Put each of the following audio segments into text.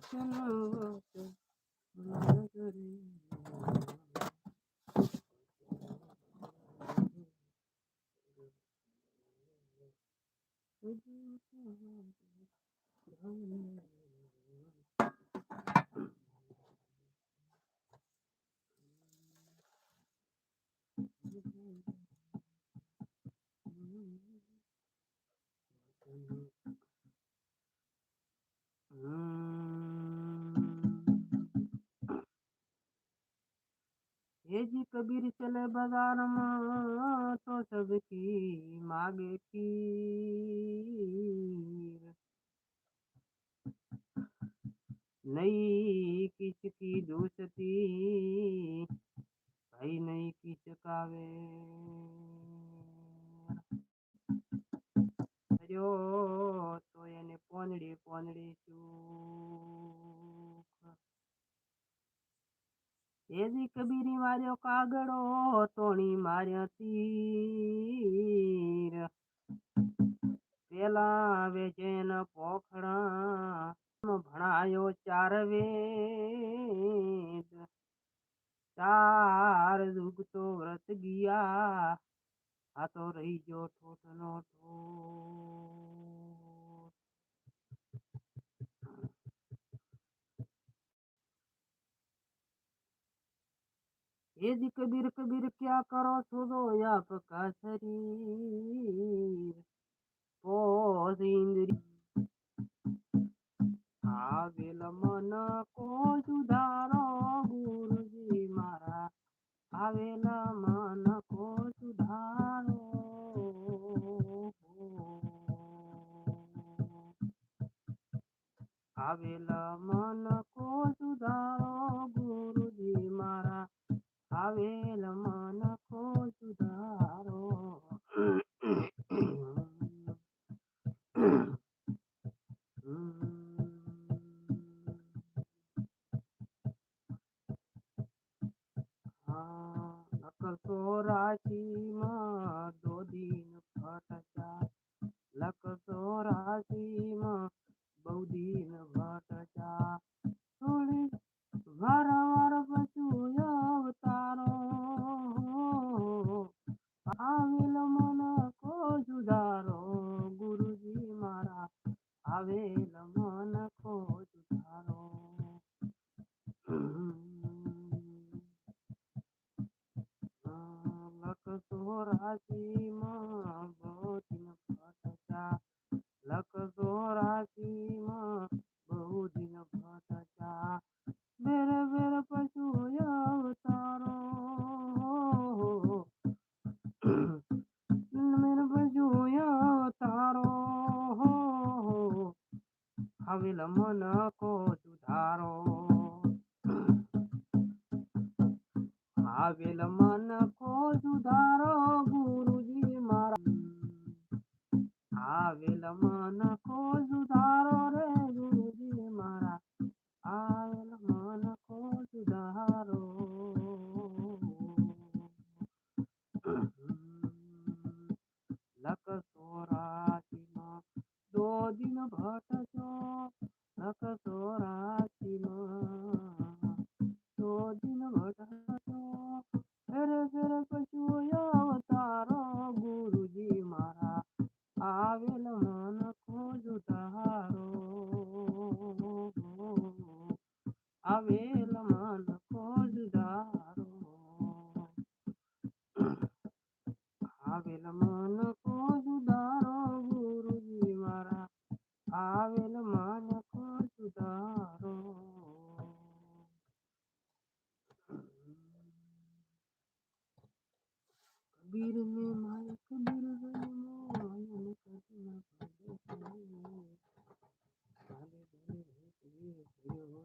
天 ये जी कबीर चले बाजार में तो सबकी मागे खीर नई किसकी दोस्ती भाई नहीं किस कावे કર્યો તો એને પોનડી પોનડી ચૂક એજી કબીરી માર્યો કાગડો તોણી માર્યો તીર. પેલા વેજેન પોખડા ભણાયો ચાર વેદ. ચાર દુગતો વ્રત ગયા, આ તો રહી ગયો ઠોઠ નો ઠોઠ એ જ કબીર કબીર ક્યાં કરો છો દોયા પકા શરીર પોસ ઇન્દ્રિય આવેલ મન કો સુધારો ગુરુજી મારા આવેલ મન કો સુધારો આવેલ મન આવેલ મન કો સુધારો આવેલ મન કો સુધારો ગુરુજી મારા. આવેલ મન કો સુધારો રે, ગુરુજી મારા. આવેલ મન કો સુધારો લક સોરાતી દો દિન ભટજો મારા આવેલ મન ખોજુ દારો આવેલ મન કો સુધારો ગુરુજી મારા આવેલ મન કો સુધારો કબીર ને માય કબીર જન્મો આયન કદી ના ભલે ભલે ભલે ભલે કબીર થયો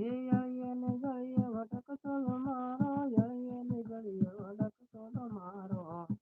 મારો અળીએ ને ગળીએ ભટકતો જ મારો હીરા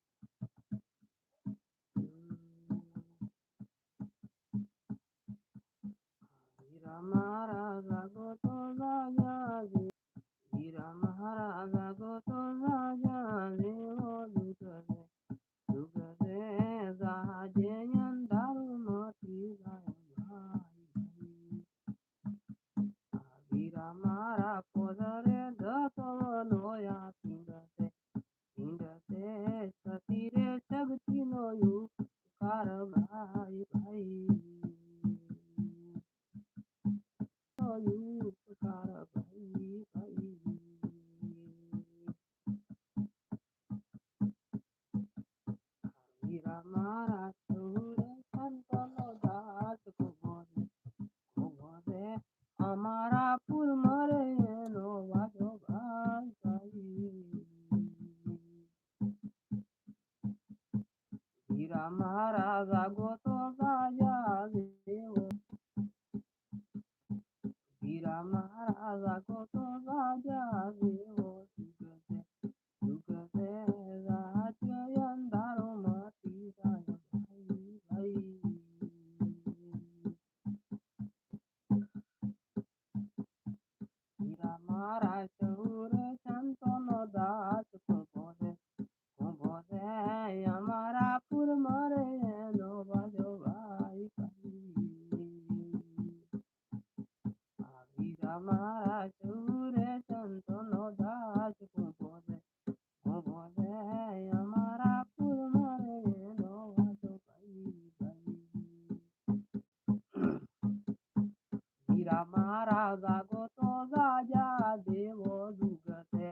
હીરા રાજા જાગો તો ગાજા દેવો દુગતે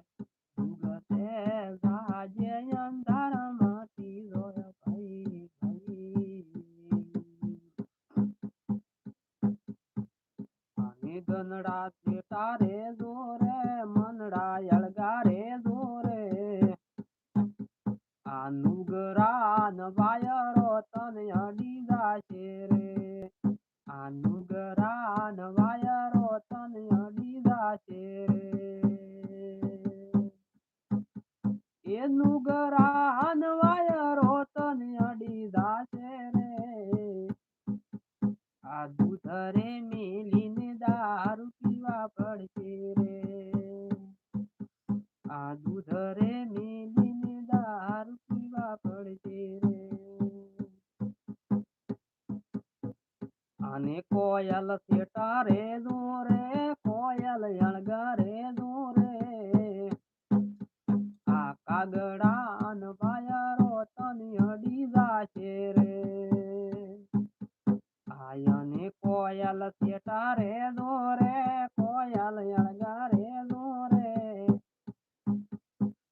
દુગતે ગાજે અંધારામાંથી જોય ભાઈ ભાઈ અને ગનડા છે તારે જોરે મનડા અળગા રે જોરે આ નુગરા ન વાયરો તને અડી જાશે રે અડી જાશે રે એ નુગરા ન વાયરો તને અડી જાશે રે. આ દૂધ રે મેલીને દારૂ પીવા પડશે રે. આ દૂધ રે મેલીને દારૂ પીવા પડશે રે. અને કોયલ શેટા રે દોરે કોયલ અણગરે દોરે. આ કાગડા ન વાયરો તને અડી જાશે રે. આયને કોયલ શેટા રે દોરે, કોયલ અણગરે દોરે.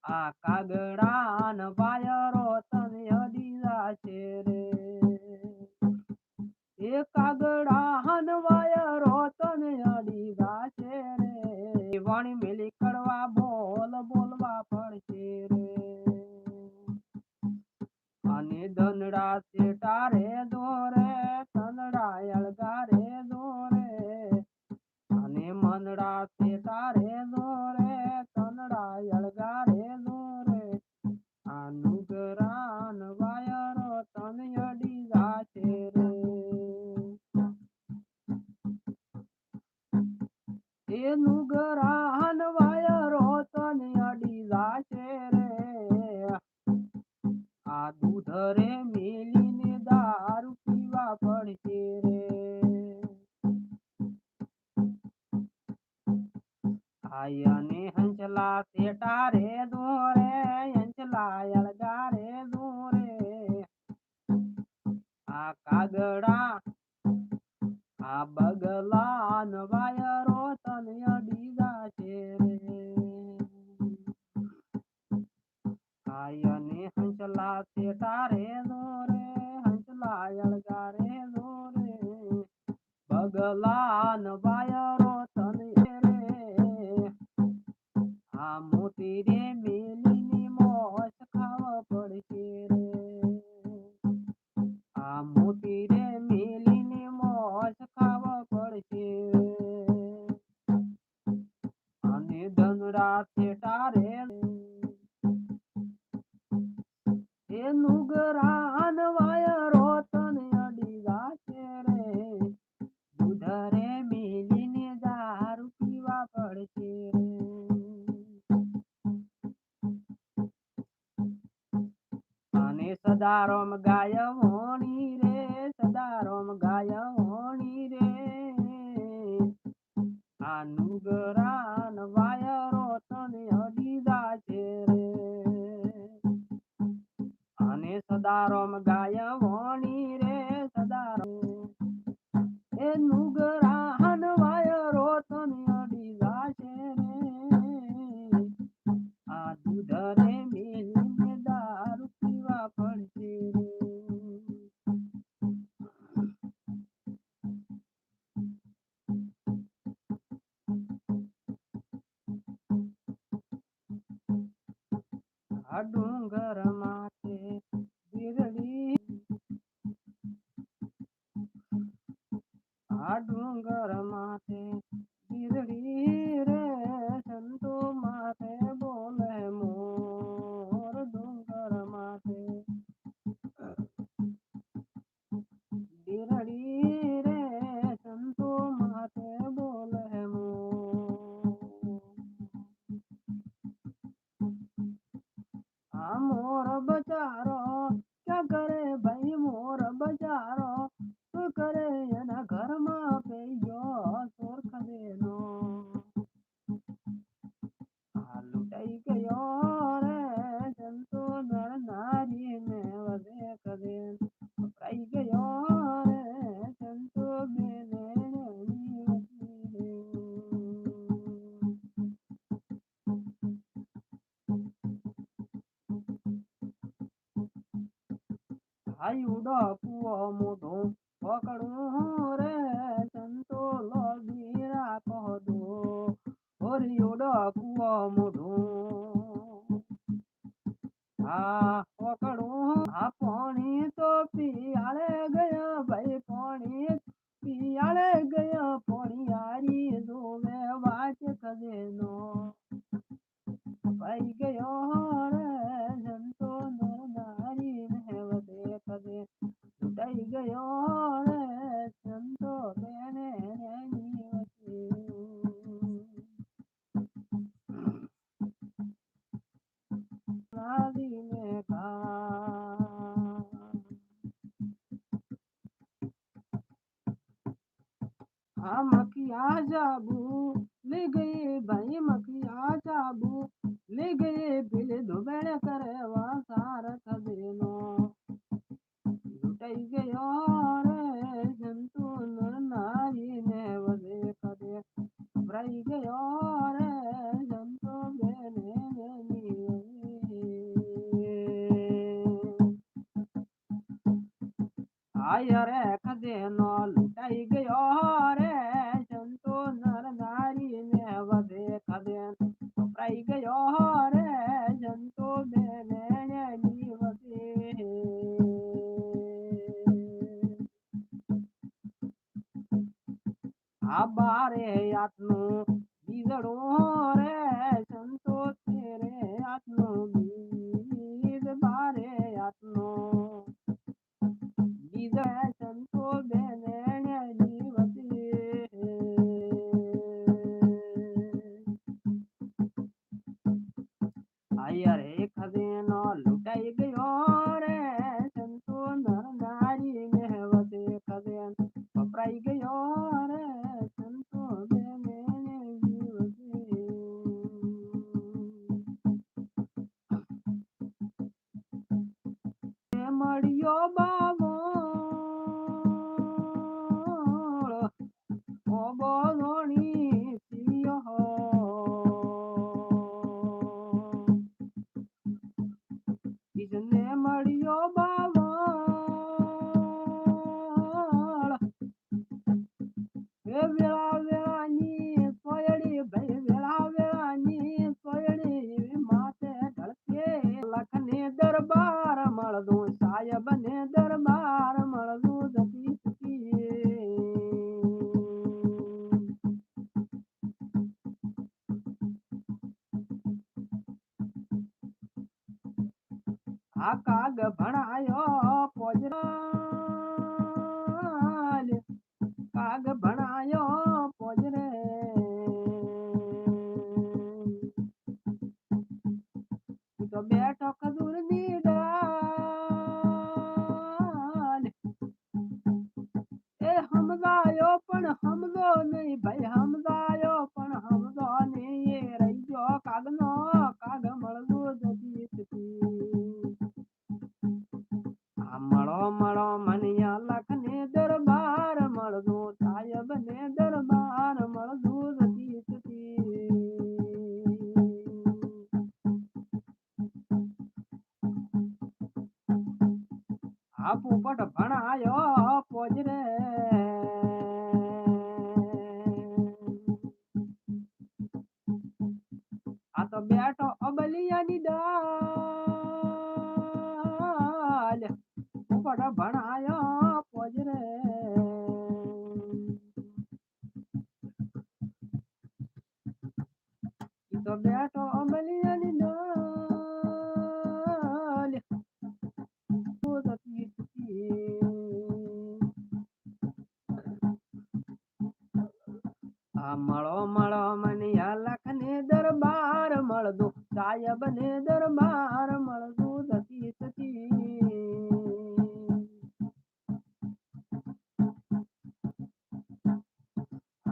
આ કાગડા ન વાયરો તને અડી જાશે રે. એ કાગડા હનવાય વાયરો અડી જાશે રે? વાણી મેલી કડવા બોલ, બોલવા પડશે રે. અને ધનડા શેટા રે દોરે તનડા અળગા રે દોરે અને મનડા શેટા રે દોરે તનડા નુગરાન વાયરો તને અડી જાશે રે. આ દૂધ રે મેલીને દારૂ પીવા પડશે રે. આયને હંસલા અળગા રે દોરે આ કાગડા આ બગલા વાયરો તને અડી જાશે રે. કાય ને હંસલા તે તારે દોરે હંસલા અળગારે દોરે બગલા વાયરો તને રે. આ મોતી રે રાતે તારે એ નુગરાન વાય રોતન અડી ગાશે રે. દૂધરે મિલીને દારૂ પીવા પડશે રે. અને સદારોમ ગાયમ સદારોમ ગાય વોણી રે સદારોમ એ નુગરા આયુડો કુવો મોઢું પકડું રે, સંતો લોબીરા કહો હોરિયુડો કુવો મોઢું. હા, પકડું હા પોણી તો પિયાળે ગયા ભાઈ, પોણી પિયાળે ગયા પોણી. આબા રે આટલું બીજડો રે સંતોષ રે આટલું your mama. થાય બને દરબાર મળવું જતી આ કાગ ભણાયો ಬಣ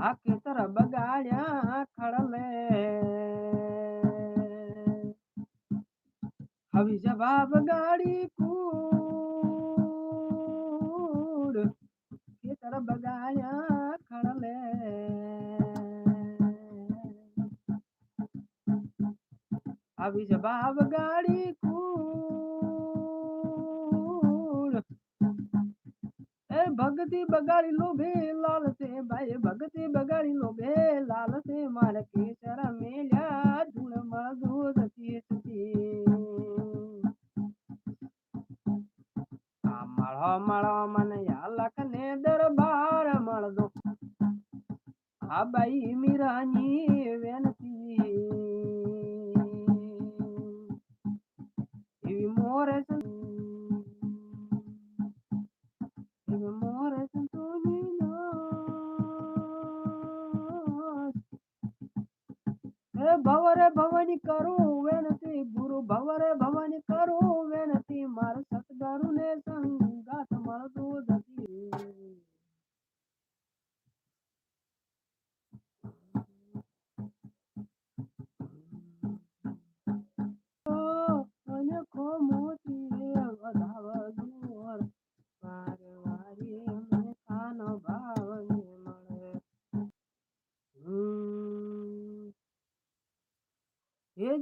આ ખેતર બગાડ્યા ખડલે હવે જવાબ ગાડી કૂડ ખેતર બગાડ્યા ખડલે આવી જવાબ ગાડી કૂડ એ ભગતી બગાડી લો બે લાલ સે ભાઈ ભગતી બગાડી લો બે લાલ સે માર કે શરમ મેલ્યા, ધૂળ થતી થતી આ મળો મળો મને લખ ને દરબાર મળદો. આ બાઈ મીરાની વેનતી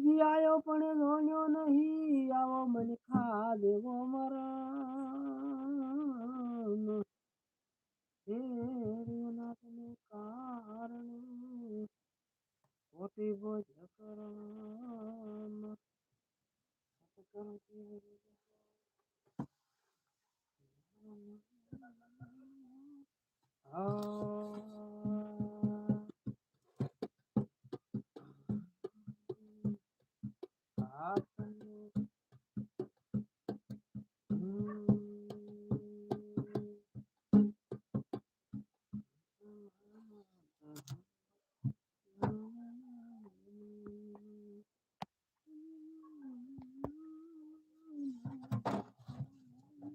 હેજી આવ્યો પણ ધોન્યો નહીં. આવો મને ખા દેવો મરણ. હે રેનાથને કારણે. કોટી બોજ કરણ